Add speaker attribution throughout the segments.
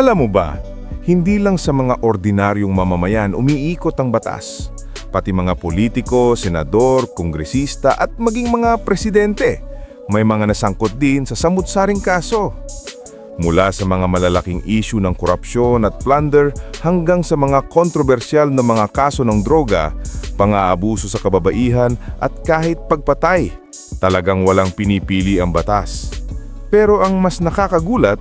Speaker 1: Alam mo ba, hindi lang sa mga ordinaryong mamamayan umiikot ang batas. Pati mga politiko, senador, kongresista at maging mga presidente. May mga nasangkot din sa samut-saring kaso. Mula sa mga malalaking issue ng korupsyon at plunder hanggang sa mga kontrobersyal na mga kaso ng droga, pang-aabuso sa kababaihan at kahit pagpatay, talagang walang pinipili ang batas. Pero ang mas nakakagulat,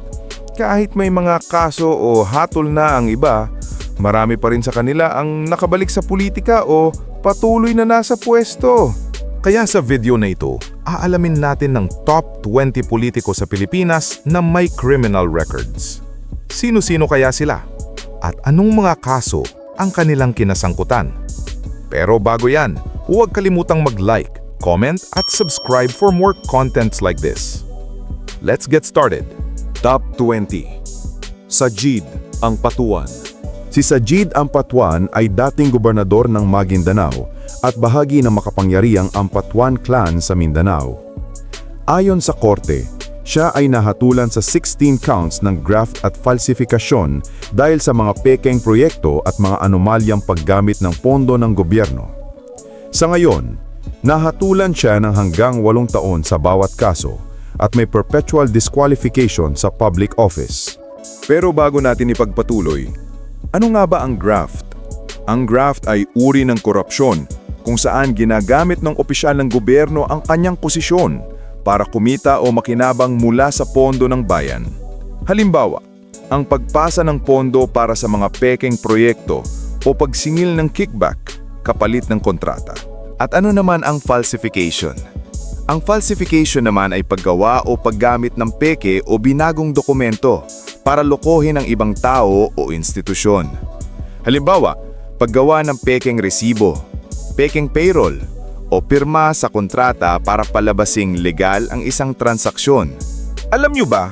Speaker 1: kahit may mga kaso o hatol na ang iba, marami pa rin sa kanila ang nakabalik sa politika o patuloy na nasa pwesto. Kaya sa video na ito, aalamin natin ng top 20 politiko sa Pilipinas na may criminal records. Sino-sino kaya sila? At anong mga kaso ang kanilang kinasangkutan? Pero bago yan, huwag kalimutang mag-like, comment at subscribe for more contents like this. Let's get started. Top 20 Sajid ang Patuan Si Sajid Ampatuan ay dating gobernador ng Maguindanao at bahagi ng makapangyarihang Ampatuan clan sa Mindanao. Ayon sa korte, siya ay nahatulan sa 16 counts ng graft at falsifikasyon dahil sa mga pekeng proyekto at mga anomalyang paggamit ng pondo ng gobyerno. Sa ngayon, nahatulan siya ng hanggang walong taon sa bawat kaso at may perpetual disqualification sa public office. Pero bago natin ipagpatuloy, ano nga ba ang graft? Ang graft ay uri ng korupsyon kung saan ginagamit ng opisyal ng gobyerno ang kanyang posisyon para kumita o makinabang mula sa pondo ng bayan. Halimbawa, ang pagpasa ng pondo para sa mga pekeng proyekto o pagsingil ng kickback kapalit ng kontrata. At ano naman ang falsification? Ang falsification naman ay paggawa o paggamit ng peke o binagong dokumento para lokohin ang ibang tao o institusyon. Halimbawa, paggawa ng pekeng resibo, pekeng payroll, o pirma sa kontrata para palabasing legal ang isang transaksyon. Alam nyo ba,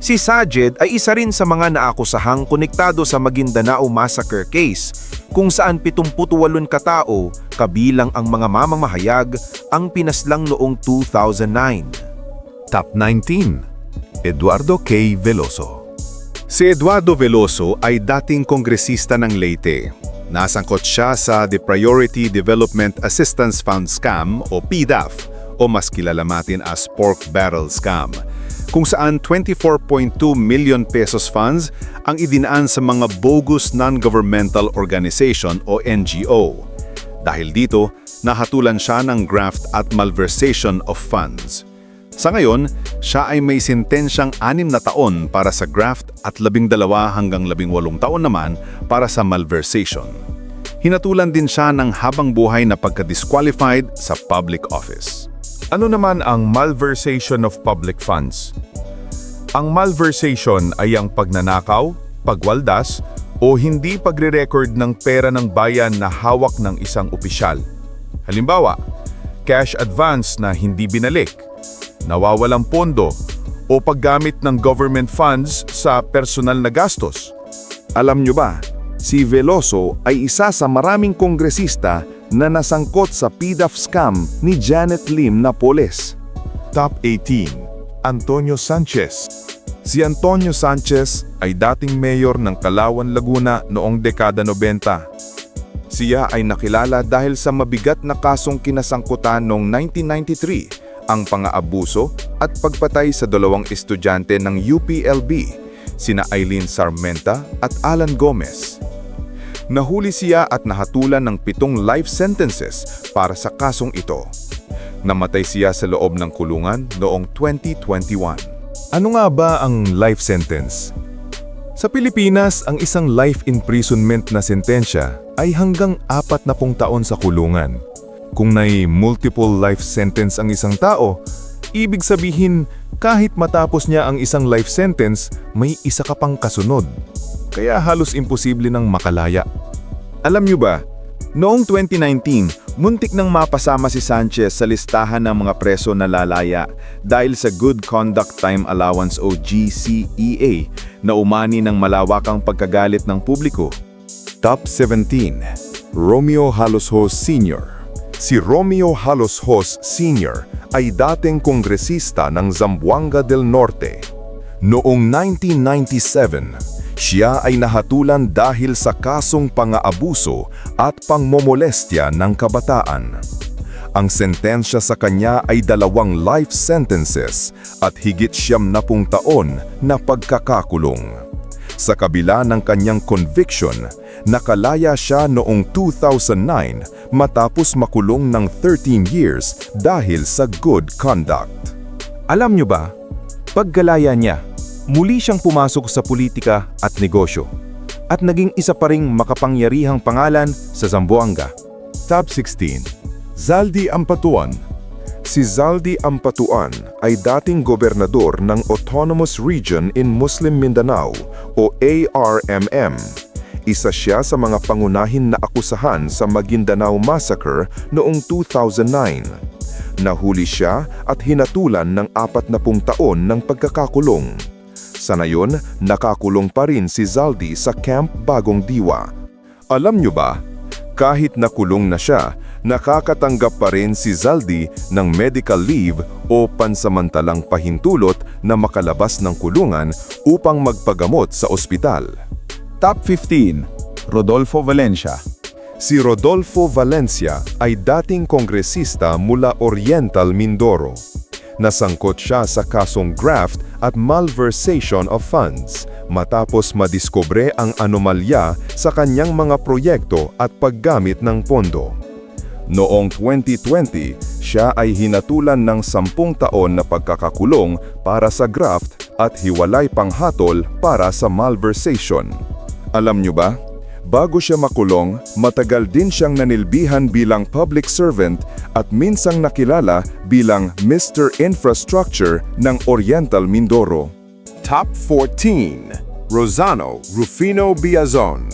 Speaker 1: si Sajid ay isa rin sa mga naakusahang konektado sa Maguindanao Massacre case kung saan 78 katao, kabilang ang mga mamamahayag, ang pinaslang noong 2009. Top 19 Eduardo K. Veloso Si Eduardo Veloso ay dating kongresista ng Leyte. Nasangkot siya sa the Priority Development Assistance Fund Scam o PDAF o mas kilala natin as Pork Barrel Scam kung saan 24.2 million pesos funds ang idinaan sa mga bogus non-governmental organization o NGO. Dahil dito, nahatulan siya ng graft at malversation of funds. Sa ngayon, siya ay may sentensyang anim na taon para sa graft at labing dalawa hanggang labing walong taon naman para sa malversation. Hinatulan din siya ng habang buhay na pagka-disqualified sa public office. Ano naman ang malversation of public funds? Ang malversation ay ang pagnanakaw, pagwaldas, o hindi pagre-record ng pera ng bayan na hawak ng isang opisyal. Halimbawa, cash advance na hindi binalik, nawawalang pondo, o paggamit ng government funds sa personal na gastos. Alam nyo ba, si Veloso ay isa sa maraming kongresista na nasangkot sa PDAF scam ni Janet Lim Napoles. Top 18 Antonio Sanchez Si Antonio Sanchez ay dating mayor ng Kalawan, Laguna noong dekada 90. Siya ay nakilala dahil sa mabigat na kasong kinasangkutan noong 1993, ang pang-aabuso at pagpatay sa dalawang estudyante ng UPLB, sina Eileen Sarmenta at Alan Gomez. Nahuli siya at nahatulan ng pitong life sentences para sa kasong ito. Namatay siya sa loob ng kulungan noong 2021. Ano nga ba ang life sentence? Sa Pilipinas, ang isang life imprisonment na sentensya ay hanggang apat na pung taon sa kulungan. Kung may multiple life sentence ang isang tao, ibig sabihin kahit matapos niya ang isang life sentence, may isa ka pang kasunod. Kaya halos imposible nang makalaya. Alam niyo ba, noong 2019, muntik nang mapasama si Sanchez sa listahan ng mga preso na lalaya dahil sa Good Conduct Time Allowance o GCEA na umani ng malawakang pagkagalit ng publiko. Top 17 Romeo Haloshos Sr. Si Romeo Haloshos Sr. ay dating kongresista ng Zamboanga del Norte. Noong 1997, Siya ay nahatulan dahil sa kasong pang-aabuso at pangmomolestya ng kabataan. Ang sentensya sa kanya ay dalawang life sentences at higit siyam na pung taon na pagkakakulong. Sa kabila ng kanyang conviction, nakalaya siya noong 2009 matapos makulong ng 13 years dahil sa good conduct.
Speaker 2: Alam nyo ba, paggalaya niya, muli siyang pumasok sa politika at negosyo at naging isa pa ring makapangyarihang pangalan sa Zamboanga.
Speaker 1: Top 16. Zaldi Ampatuan Si Zaldi Ampatuan ay dating gobernador ng Autonomous Region in Muslim Mindanao o ARMM. Isa siya sa mga pangunahin na akusahan sa Maguindanao Massacre noong 2009. Nahuli siya at hinatulan ng 40 taon ng pagkakakulong. Sa ngayon, nakakulong pa rin si Zaldi sa Camp Bagong Diwa. Alam nyo ba, kahit nakulong na siya, nakakatanggap pa rin si Zaldi ng medical leave o pansamantalang pahintulot na makalabas ng kulungan upang magpagamot sa ospital.
Speaker 2: Top 15. Rodolfo Valencia
Speaker 1: Si Rodolfo Valencia ay dating kongresista mula Oriental Mindoro. Nasangkot siya sa kasong graft at malversation of funds matapos madiskubre ang anomalya sa kanyang mga proyekto at paggamit ng pondo. Noong 2020, siya ay hinatulan ng 10 taon na pagkakakulong para sa graft at hiwalay panghatol para sa malversation. Alam nyo ba? Bago siya makulong, matagal din siyang nanilbihan bilang public servant at minsang nakilala bilang Mr. Infrastructure ng Oriental Mindoro. Top 14. Rosano Rufino Biazon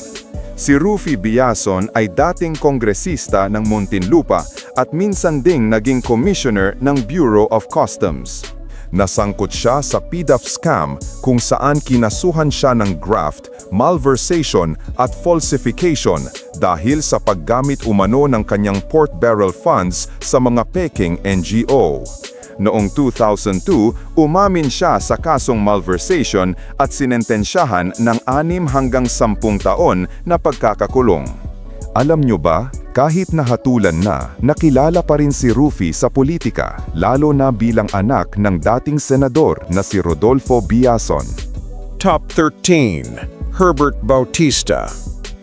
Speaker 1: Si Rufy Biazon ay dating kongresista ng Muntinlupa at minsan ding naging commissioner ng Bureau of Customs. Nasangkot siya sa PDAF scam kung saan kinasuhan siya ng graft, malversation at falsification dahil sa paggamit umano ng kanyang port barrel funds sa mga peking NGO. Noong 2002, umamin siya sa kasong malversation at sinentensyahan ng 6 hanggang 10 taon na pagkakakulong. Alam nyo ba, kahit nahatulan na, nakilala pa rin si Rufy sa politika, lalo na bilang anak ng dating senador na si Rodolfo Biason.
Speaker 3: Top 13. Herbert Bautista.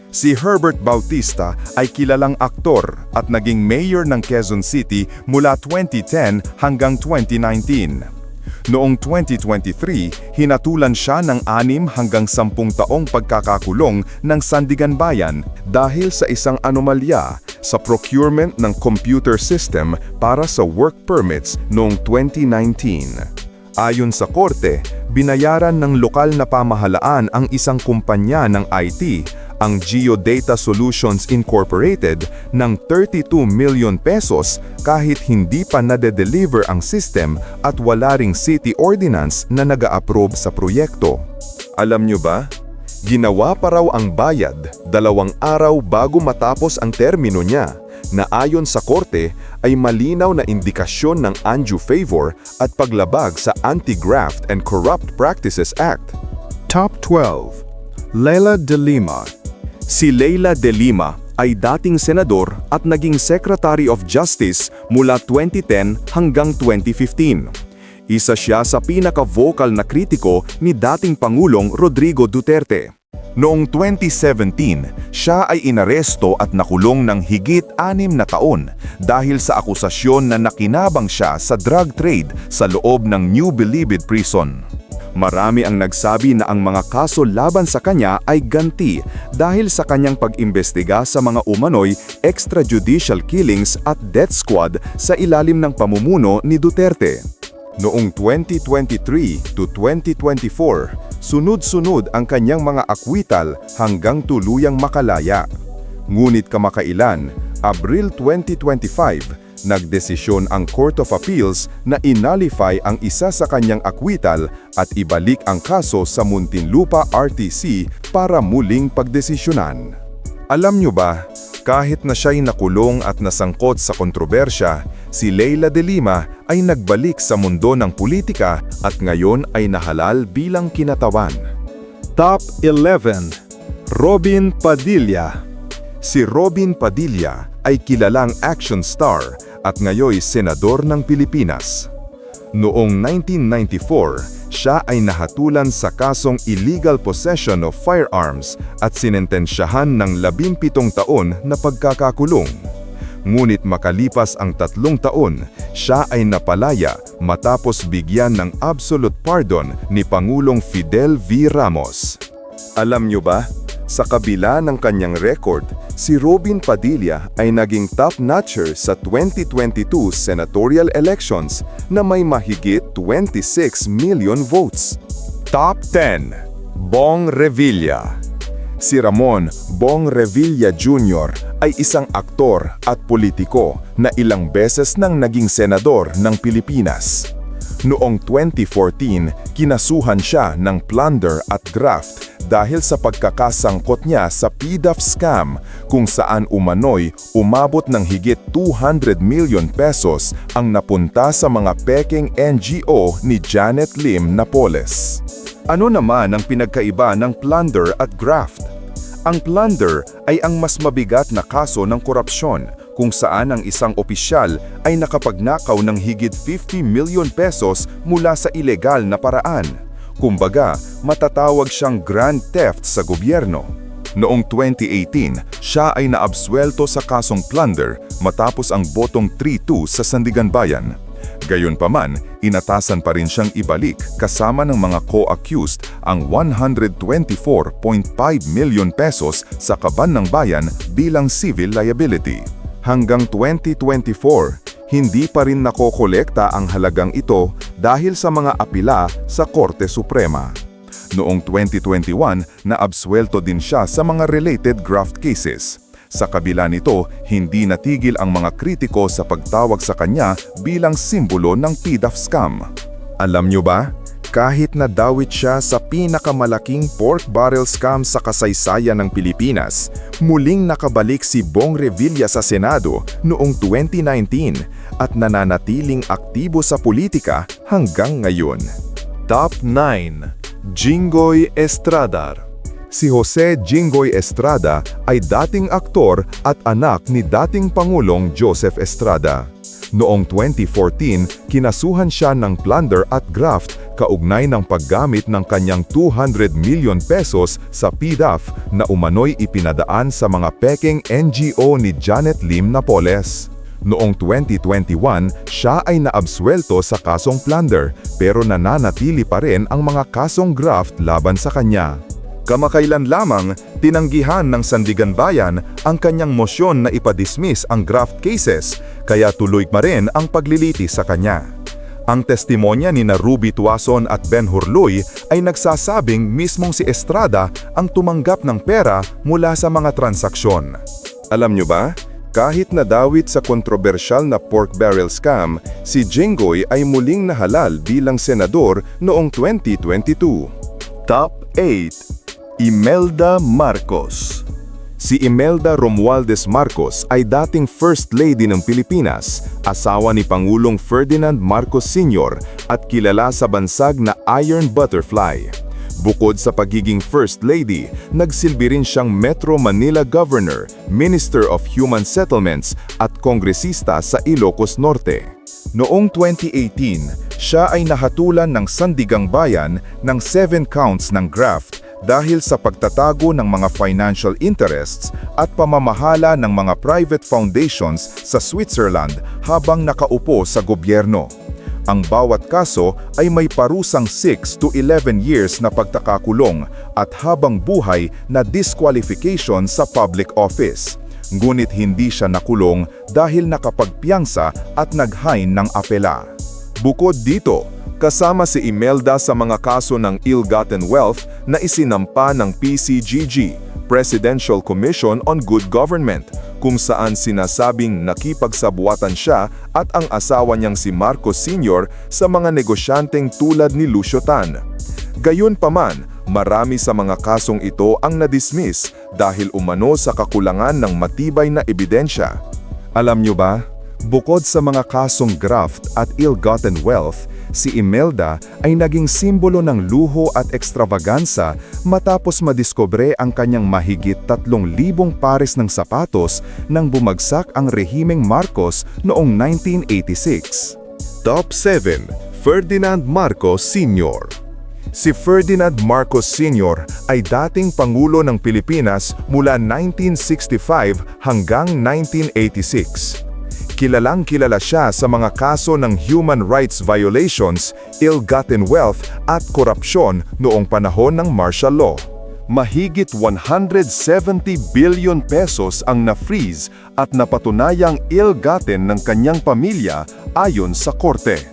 Speaker 1: Si Herbert Bautista ay kilalang aktor at naging mayor ng Quezon City mula 2010 hanggang 2019. Noong 2023, hinatulan siya ng 6 hanggang 10 taong pagkakakulong ng Sandigan Bayan dahil sa isang anomalya sa procurement ng computer system para sa work permits noong 2019. Ayon sa korte, binayaran ng lokal na pamahalaan ang isang kumpanya ng IT, ang Geodata Solutions Incorporated, ng 32 million pesos kahit hindi pa nade-deliver ang system at wala ring city ordinance na nag-a-approve sa proyekto. Alam nyo ba? Ginawa pa raw ang bayad dalawang araw bago matapos ang termino niya na ayon sa korte ay malinaw na indikasyon ng undue favor at paglabag sa Anti-Graft and Corrupt Practices Act.
Speaker 3: Top 12. Leila De Lima.
Speaker 1: Si Leila De Lima ay dating senador at naging Secretary of Justice mula 2010 hanggang 2015. Isa siya sa pinaka-vocal na kritiko ni dating Pangulong Rodrigo Duterte. Noong 2017, siya ay inaresto at nakulong ng higit anim na taon dahil sa akusasyon na nakinabang siya sa drug trade sa loob ng New Bilibid Prison. Marami ang nagsabi na ang mga kaso laban sa kanya ay ganti dahil sa kanyang pag-imbestiga sa mga umano'y extrajudicial killings at death squad sa ilalim ng pamumuno ni Duterte. Noong 2023 to 2024, sunod-sunod ang kanyang mga akwital hanggang tuluyang makalaya. Ngunit kamakailan, Abril 2025, nagdesisyon ang Court of Appeals na inalify ang isa sa kanyang akwital at ibalik ang kaso sa Muntinlupa RTC para muling pagdesisyonan. Alam nyo ba, kahit na siya'y nakulong at nasangkot sa kontrobersya, si Leila de Lima ay nagbalik sa mundo ng politika at ngayon ay nahalal bilang kinatawan.
Speaker 3: Top 11. Robin Padilla.
Speaker 1: Si Robin Padilla ay kilalang action star at ngayoy senador ng Pilipinas. Noong 1994, siya ay nahatulan sa kasong illegal possession of firearms at sinentensyahan ng 17 taon na pagkakakulong. Ngunit makalipas ang tatlong taon, siya ay napalaya matapos bigyan ng absolute pardon ni Pangulong Fidel V. Ramos. Alam nyo ba, sa kabila ng kanyang record, si Robin Padilla ay naging top-notcher sa 2022 senatorial elections na may mahigit 26 million votes. Top 10. Bong Revilla Si Ramon Bong Revilla Jr. ay isang aktor at politiko na ilang beses nang naging senador ng Pilipinas. Noong 2014, kinasuhan siya ng plunder at graft dahil sa pagkakasangkot niya sa PDAF scam kung saan umano'y umabot ng higit 200 million pesos ang napunta sa mga peking NGO ni Janet Lim Napoles. Ano naman ang pinagkaiba ng plunder at graft? Ang plunder ay ang mas mabigat na kaso ng korupsyon kung saan ang isang opisyal ay nakapagnakaw ng higit 50 million pesos mula sa ilegal na paraan. Kumbaga, matatawag siyang grand theft sa gobyerno. Noong 2018, siya ay naabswelto sa kasong plunder matapos ang botong 3-2 sa Sandigan Bayan. Gayunpaman, inatasan pa rin siyang ibalik kasama ng mga co-accused ang 124.5 million pesos sa kaban ng bayan bilang civil liability. Hanggang 2024, hindi pa rin nakokolekta ang halagang ito dahil sa mga apila sa Korte Suprema. Noong 2021, naabswelto din siya sa mga related graft cases. Sa kabila nito, hindi natigil ang mga kritiko sa pagtawag sa kanya bilang simbolo ng PDAF scam. Alam nyo ba? Kahit na dawit siya sa pinakamalaking pork barrel scam sa kasaysayan ng Pilipinas, muling nakabalik si Bong Revilla sa Senado noong 2019 at nananatiling aktibo sa politika hanggang ngayon. Top 9. Jinggoy Estradar Si Jose Jinggoy Estrada ay dating aktor at anak ni dating Pangulong Joseph Estrada. Noong 2014, kinasuhan siya ng plunder at graft kaugnay ng paggamit ng kanyang 200 million pesos sa PDAF na umano'y ipinadaan sa mga peking NGO ni Janet Lim Napoles. Noong 2021, siya ay naabswelto sa kasong plunder pero nananatili pa rin ang mga kasong graft laban sa kanya. Kamakailan lamang, tinanggihan ng Sandigan Bayan ang kanyang mosyon na ipadismiss ang graft cases, kaya tuloy pa rin ang pagliliti sa kanya. Ang testimonya ni na Ruby Tuason at Ben Hurloy ay nagsasabing mismong si Estrada ang tumanggap ng pera mula sa mga transaksyon. Alam nyo ba? Kahit nadawit sa kontrobersyal na pork barrel scam, si Jinggoy ay muling nahalal bilang senador noong 2022. Top 8 Imelda Marcos Si Imelda Romualdez Marcos ay dating First Lady ng Pilipinas, asawa ni Pangulong Ferdinand Marcos Sr. at kilala sa bansag na Iron Butterfly. Bukod sa pagiging First Lady, nagsilbi rin siyang Metro Manila Governor, Minister of Human Settlements at kongresista sa Ilocos Norte. Noong 2018, siya ay nahatulan ng Sandigang Bayan ng 7 counts ng graft dahil sa pagtatago ng mga financial interests at pamamahala ng mga private foundations sa Switzerland habang nakaupo sa gobyerno. Ang bawat kaso ay may parusang 6 to 11 years na pagtakakulong at habang buhay na disqualification sa public office. Ngunit hindi siya nakulong dahil nakapagpiyansa at naghain ng apela. Bukod dito, kasama si Imelda sa mga kaso ng ill-gotten wealth na isinampa ng PCGG, Presidential Commission on Good Government, kung saan sinasabing nakipagsabuatan siya at ang asawa niyang si Marcos Sr. sa mga negosyanteng tulad ni Lucio Tan. Gayunpaman, marami sa mga kasong ito ang nadismiss dahil umano sa kakulangan ng matibay na ebidensya. Alam niyo ba, bukod sa mga kasong graft at ill-gotten wealth,
Speaker 2: si Imelda ay naging simbolo ng luho at ekstravagansa matapos madiskobre ang kanyang mahigit 3,000 pares ng sapatos nang bumagsak ang rehimeng Marcos noong 1986.
Speaker 1: Top 7. Ferdinand Marcos Sr. Si Ferdinand Marcos Sr. ay dating Pangulo ng Pilipinas mula 1965 hanggang 1986. Kilalang kilala siya sa mga kaso ng human rights violations, ill-gotten wealth at korupsyon noong panahon ng martial law. Mahigit 170 billion pesos ang na-freeze at napatunayang ill-gotten ng kanyang pamilya ayon sa korte.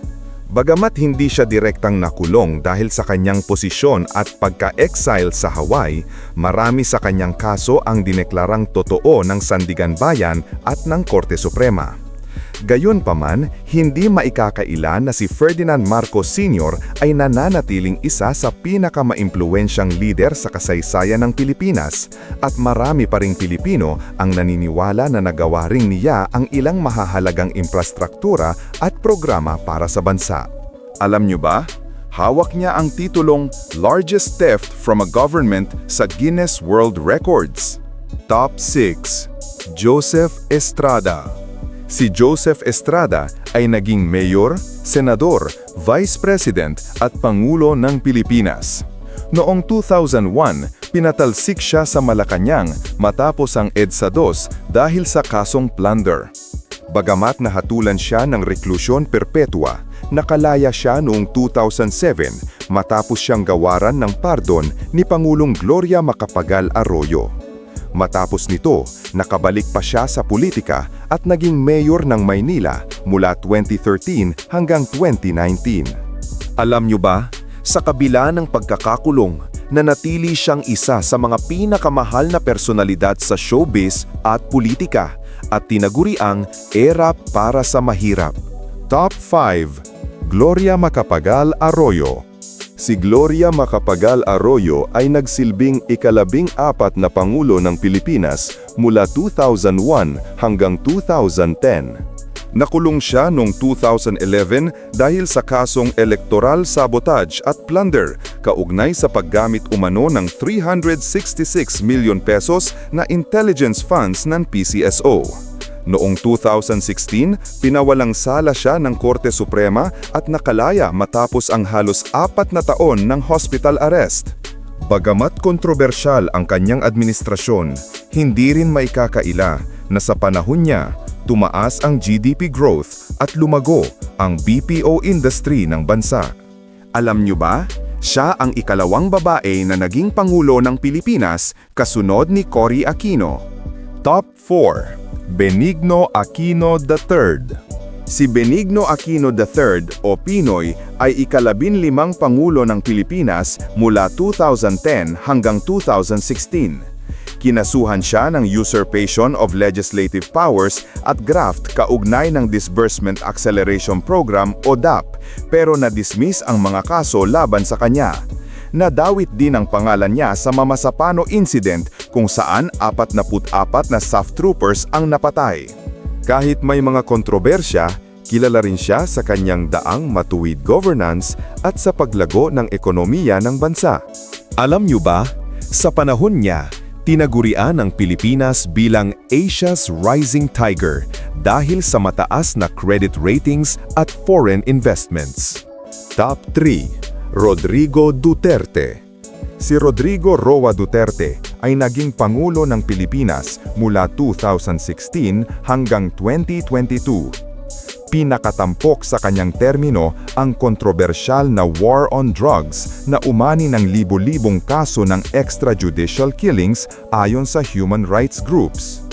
Speaker 1: Bagamat hindi siya direktang nakulong dahil sa kanyang posisyon at pagka-exile sa Hawaii, marami sa kanyang kaso ang dineklarang totoo ng Sandigan Bayan at ng Korte Suprema. Gayunpaman, hindi maikakaila na si Ferdinand Marcos Sr. ay nananatiling isa sa pinakamaimpluwensyang lider sa kasaysayan ng Pilipinas at marami pa ring Pilipino ang naniniwala na nagawa ring niya ang ilang mahahalagang infrastruktura at programa para sa bansa. Alam nyo ba? Hawak niya ang titulong Largest Theft from a Government sa Guinness World Records. Top 6. Joseph Estrada Si Joseph Estrada ay naging mayor, senador, vice president at pangulo ng Pilipinas. Noong 2001, pinatalsik siya sa Malacanang matapos ang EDSA 2 dahil sa kasong plunder. Bagamat nahatulan siya ng reklusyon perpetua, nakalaya siya noong 2007 matapos siyang gawaran ng pardon ni Pangulong Gloria Macapagal Arroyo. Matapos nito, nakabalik pa siya sa politika at naging mayor ng Maynila mula 2013 hanggang 2019. Alam nyo ba, sa kabila ng pagkakakulong, nanatili siyang isa sa mga pinakamahal na personalidad sa showbiz at politika at tinaguriang era para sa mahirap. Top 5. Gloria Macapagal Arroyo Si Gloria Macapagal Arroyo ay nagsilbing ikalabing apat na Pangulo ng Pilipinas mula 2001 hanggang 2010. Nakulong siya noong 2011 dahil sa kasong electoral sabotage at plunder kaugnay sa paggamit umano ng 366 million pesos na intelligence funds ng PCSO. Noong 2016, pinawalang sala siya ng Korte Suprema at nakalaya matapos ang halos apat na taon ng hospital arrest. Bagamat kontrobersyal ang kanyang administrasyon, hindi rin maikakaila na sa panahon niya, tumaas ang GDP growth at lumago ang BPO industry ng bansa. Alam niyo ba? Siya ang ikalawang babae na naging Pangulo ng Pilipinas kasunod ni Cory Aquino. Top 4. Benigno Aquino III Si Benigno Aquino III o Pinoy ay ikalabin limang Pangulo ng Pilipinas mula 2010 hanggang 2016. Kinasuhan siya ng usurpation of legislative powers at graft kaugnay ng Disbursement Acceleration Program o DAP pero na-dismiss ang mga kaso laban sa kanya. Nadawit din ang pangalan niya sa Mamasapano Incident kung saan 44 na soft troopers ang napatay. Kahit may mga kontrobersya, kilala rin siya sa kanyang daang matuwid governance at sa paglago ng ekonomiya ng bansa. Alam niyo ba, sa panahon niya, tinagurian ang Pilipinas bilang Asia's Rising Tiger dahil sa mataas na credit ratings at foreign investments. Top 3. Rodrigo Duterte Si Rodrigo Roa Duterte ay naging Pangulo ng Pilipinas mula 2016 hanggang 2022. Pinakatampok sa kanyang termino ang kontrobersyal na war on drugs na umani ng libo-libong kaso ng extrajudicial killings ayon sa human rights groups.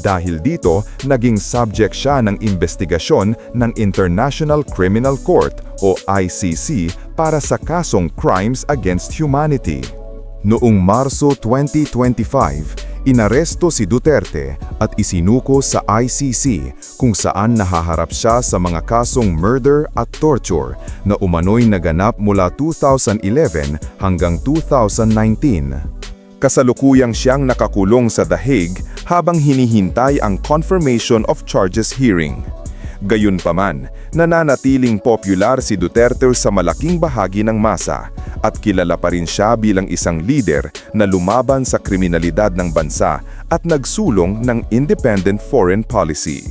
Speaker 1: Dahil dito, naging subject siya ng investigasyon ng International Criminal Court o ICC para sa kasong Crimes Against Humanity. Noong Marso 2025, inaresto si Duterte at isinuko sa ICC kung saan nahaharap siya sa mga kasong murder at torture na umano'y naganap mula 2011 hanggang 2019. Kasalukuyang siyang nakakulong sa Hague habang hinihintay ang confirmation of charges hearing.
Speaker 2: Gayunpaman, nananatiling popular si Duterte sa malaking bahagi ng masa at kilala pa rin siya bilang isang leader na lumaban sa kriminalidad ng bansa at nagsulong ng independent foreign policy.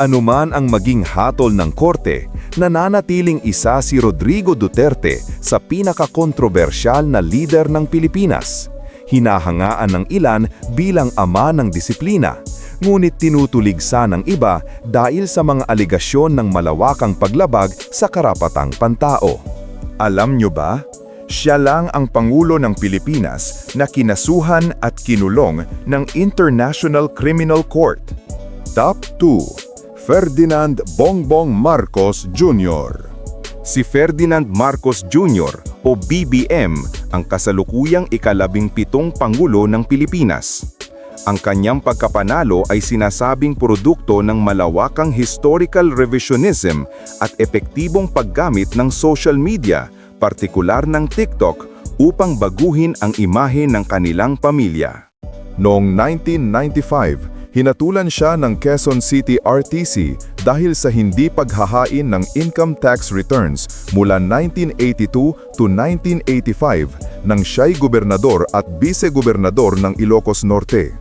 Speaker 2: Anuman ang maging hatol ng korte, nananatiling isa si Rodrigo Duterte sa pinakakontrobersyal na leader ng Pilipinas. Hinahangaan ng ilan bilang ama ng disiplina, ngunit tinutuligsa ng iba dahil sa mga aligasyon ng malawakang paglabag sa karapatang pantao. Alam nyo ba? Siya lang ang Pangulo ng Pilipinas na kinasuhan at kinulong ng International Criminal Court. Top 2 Ferdinand Bongbong Marcos Jr. Si Ferdinand Marcos Jr. o BBM ang kasalukuyang ikalabing pitong Pangulo ng Pilipinas. Ang kanyang pagkapanalo ay sinasabing produkto ng malawakang historical revisionism at epektibong paggamit ng social media, partikular ng TikTok, upang baguhin ang imahe ng kanilang pamilya. Noong 1995, hinatulan siya ng Quezon City RTC dahil sa hindi paghahain ng income tax returns mula 1982 to 1985 nang siya'y gobernador at vice-gobernador ng Ilocos Norte.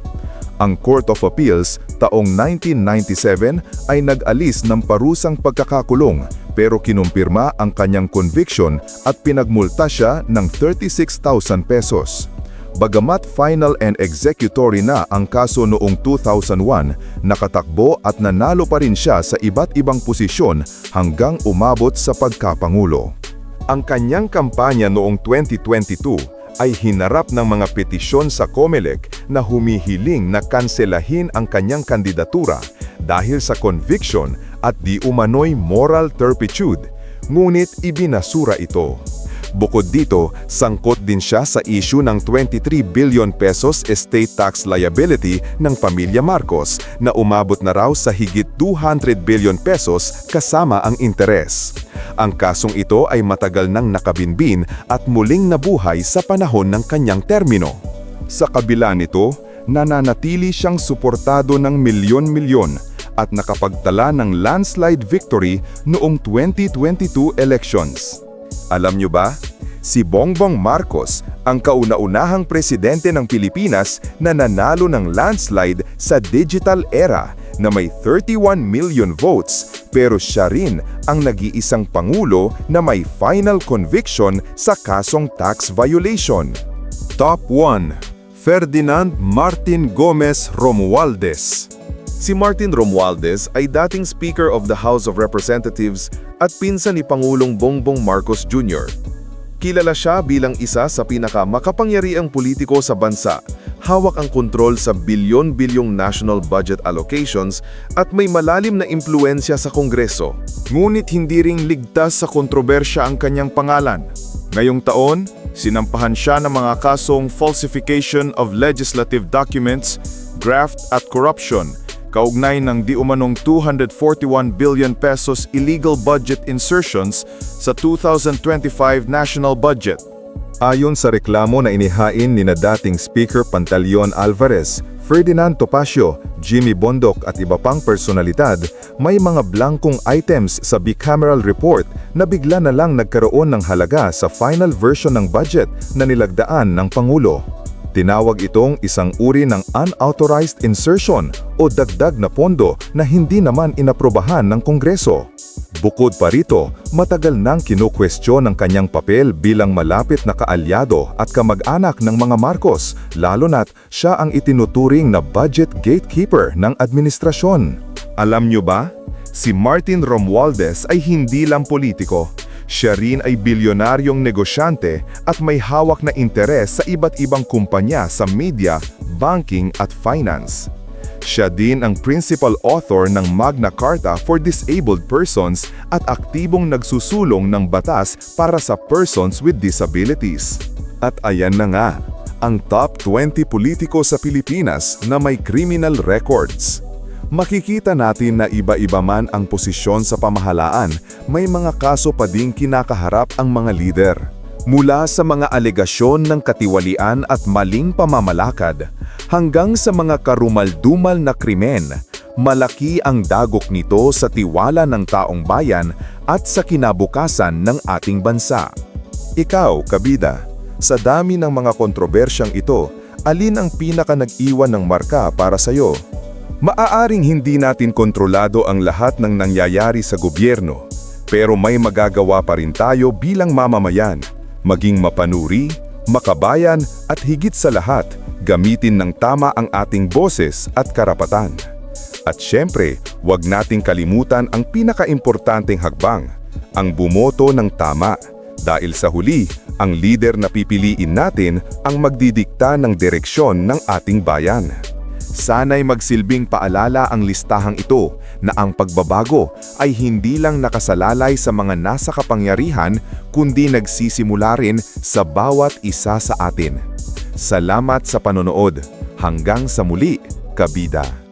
Speaker 2: Ang Court of Appeals taong 1997 ay nag-alis ng parusang pagkakakulong pero kinumpirma ang kanyang conviction at pinagmulta siya ng 36,000 pesos. Bagamat final and executory na ang kaso noong 2001, nakatakbo at nanalo pa rin siya sa iba't ibang posisyon hanggang umabot sa pagkapangulo. Ang kanyang kampanya noong 2022 ay hinarap ng mga petisyon sa COMELEC na humihiling na kanselahin ang kanyang kandidatura dahil sa conviction at di umano'y moral turpitude, ngunit ibinasura ito. Bukod dito, sangkot din siya sa issue ng 23 billion pesos estate tax liability ng pamilya Marcos na umabot na raw sa higit 200 billion pesos kasama ang interes. Ang kasong ito ay matagal nang nakabinbin at muling nabuhay sa panahon ng kanyang termino. Sa kabila nito, nananatili siyang suportado ng milyon-milyon at nakapagtala ng landslide victory noong 2022 elections. Alam nyo ba? Si Bongbong Marcos ang kauna-unahang presidente ng Pilipinas na nanalo ng landslide sa digital era na may 31 million votes pero siya rin ang nag-iisang pangulo na may final conviction sa kasong tax violation. Top 1 Ferdinand Martin Gomez Romualdez Si Martin Romualdez ay dating Speaker of the House of Representatives at pinsan ni Pangulong Bongbong Marcos Jr. Kilala siya bilang isa sa pinakamakapangyariang politiko sa bansa, hawak ang kontrol sa bilyon-bilyong national budget allocations at may malalim na impluensya sa Kongreso.
Speaker 1: Ngunit hindi ring ligtas sa kontrobersya ang kanyang pangalan. Ngayong taon, sinampahan siya ng mga kasong falsification of legislative documents, graft at corruption, kaugnay ng di umanong 241 billion pesos illegal budget insertions sa 2025 national budget.
Speaker 2: Ayon sa reklamo na inihain ni na dating Speaker Pantaleon Alvarez, Ferdinand Topacio, Jimmy Bondoc at iba pang personalidad, may mga blankong items sa bicameral report na bigla na lang nagkaroon ng halaga sa final version ng budget na nilagdaan ng Pangulo. Tinawag itong isang uri ng unauthorized insertion o dagdag na pondo na hindi naman inaprobahan ng Kongreso. Bukod pa rito, matagal nang kinukwestiyon ng kanyang papel bilang malapit na kaalyado at kamag-anak ng mga Marcos, lalo na't siya ang itinuturing na budget gatekeeper ng administrasyon. Alam nyo ba? Si Martin Romualdez ay hindi lang politiko. Siya rin ay bilyonaryong negosyante at may hawak na interes sa iba't ibang kumpanya sa media, banking at finance. Siya din ang principal author ng Magna Carta for Disabled Persons at aktibong nagsusulong ng batas para sa persons with disabilities. At ayan na nga, ang top 20 politiko sa Pilipinas na may criminal records. Makikita natin na iba-iba man ang posisyon sa pamahalaan, may mga kaso pa ding kinakaharap ang mga lider. Mula sa mga alegasyon ng katiwalian at maling pamamalakad, hanggang sa mga karumal-dumal na krimen, Malaki ang dagok nito sa tiwala ng taong bayan at sa kinabukasan ng ating bansa.
Speaker 1: Ikaw, kabida, sa dami ng mga kontrobersyang ito, alin ang pinaka nag-iwan ng marka para sa'yo? Maaaring hindi natin kontrolado ang lahat ng nangyayari sa gobyerno, pero may magagawa pa rin tayo bilang mamamayan, maging mapanuri, makabayan at higit sa lahat, gamitin ng tama ang ating boses at karapatan. At syempre, huwag nating kalimutan ang pinakaimportanteng hagbang, ang bumoto ng tama. Dahil sa huli, ang leader na pipiliin natin ang magdidikta ng direksyon ng ating bayan. Sana'y magsilbing paalala ang listahang ito na ang pagbabago ay hindi lang nakasalalay sa mga nasa kapangyarihan kundi nagsisimula rin sa bawat isa sa atin. Salamat sa panonood. Hanggang sa muli, kabida.